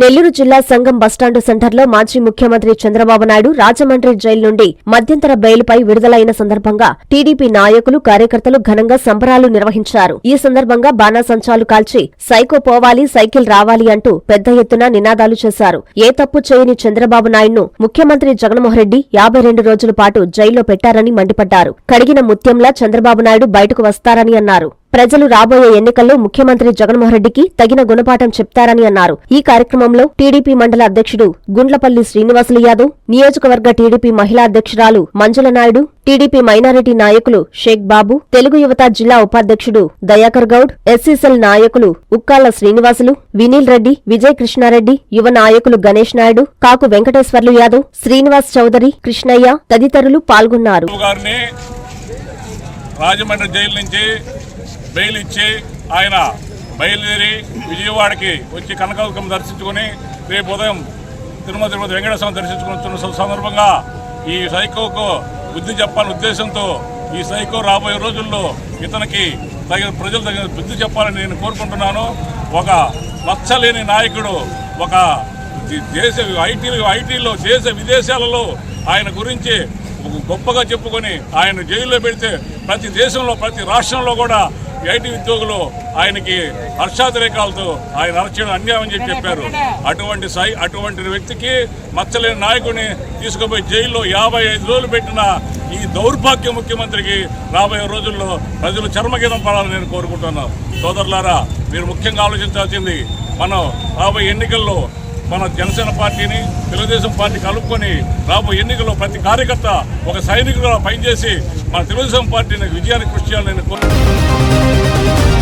నెల్లూరు జిల్లా సంఘం బస్టాండు సెంటర్లో మాజీ ముఖ్యమంత్రి చంద్రబాబు నాయుడు రాజమండ్రి జైలు నుండి మధ్యంతర బెయిల్పై విడుదలైన సందర్భంగా టీడీపీ నాయకులు కార్యకర్తలు ఘనంగా సంబరాలు నిర్వహించారు. ఈ సందర్భంగా బాణాసంచాలు కాల్చి సైకో పోవాలి సైకిల్ రావాలి అంటూ పెద్ద ఎత్తున నినాదాలు చేశారు. ఏ తప్పు చేయని చంద్రబాబు నాయుడును ముఖ్యమంత్రి జగన్మోహన్ రెడ్డి యాభై రెండు రోజుల పాటు జైల్లో పెట్టారని మండిపడ్డారు. కడిగిన ముత్యంలా చంద్రబాబు నాయుడు బయటకు వస్తారని అన్నారు. ప్రజలు రాబోయే ఎన్నికల్లో ముఖ్యమంత్రి జగన్మోహన్ రెడ్డికి తగిన గుణపాఠం చెప్తారని అన్నారు. ఈ కార్యక్రమంలో టీడీపీ మండల అధ్యక్షుడు గుండ్లపల్లి శ్రీనివాసులు యాదవ్ నియోజకవర్గ టీడీపీ మహిళా అధ్యక్షురాలు మంజుల నాయుడు టీడీపీ మైనారిటీ నాయకులు షేక్ బాబు తెలుగు యువత జిల్లా ఉపాధ్యక్షుడు దయాకర్ గౌడ్ ఎస్సీసెల్ నాయకులు ఉక్కాల శ్రీనివాసులు వినీల్ రెడ్డి విజయ్ కృష్ణారెడ్డి యువ నాయకులు గణేష్ నాయుడు కాకు వెంకటేశ్వర్లు యాదవ్ శ్రీనివాస్ చౌదరి కృష్ణయ్య తదితరులు పాల్గొన్నారు. రాజమండ్రి జైలు నుంచి బెయిల్ ఇచ్చి ఆయన బయలుదేరి విజయవాడకి వచ్చి కనకదుర్గం దర్శించుకొని రేపు ఉదయం తిరుమల తిరుపతి వెంకటేశ్వరం దర్శించుకుంటున్న సందర్భంగా ఈ సైకోకు బుద్ధి చెప్పాలనే ఉద్దేశంతో ఈ సైకో రాబోయే రోజుల్లో ఇతనికి తగిన ప్రజలు తగిన బుద్ధి చెప్పాలని నేను కోరుకుంటున్నాను. ఒక మచ్చలేని నాయకుడు ఒక దేశ ఐటీ ఐటీలో దేశ విదేశాలలో ఆయన గురించి గొప్పగా చెప్పుకొని ఆయన జైల్లో పెడితే ప్రతి దేశంలో ప్రతి రాష్ట్రంలో కూడా ఈ ఐటీ ఉద్యోగులు ఆయనకి హర్షాతిరేకాలతో ఆయన అరచడం అన్యాయం అని చెప్పి చెప్పారు. అటువంటి సై అటువంటి వ్యక్తికి మచ్చలేని నాయకుడిని తీసుకుపోయి జైల్లో యాభై ఐదు రోజులు పెట్టిన ఈ దౌర్భాగ్య ముఖ్యమంత్రికి రాబోయే రోజుల్లో ప్రజలు చర్మగీతం పడాలని నేను కోరుకుంటున్నాను. సోదరులారా మీరు ముఖ్యంగా ఆలోచించాల్సింది మనం రాబోయే ఎన్నికల్లో మన జనసేన పార్టీని తెలుగుదేశం పార్టీ కలుపుకొని రాబోయే ఎన్నికల్లో ప్రతి కార్యకర్త ఒక సైనికులుగా పనిచేసి మన తెలుగుదేశం పార్టీని విజయానికి కృషి చేయాలని కోరు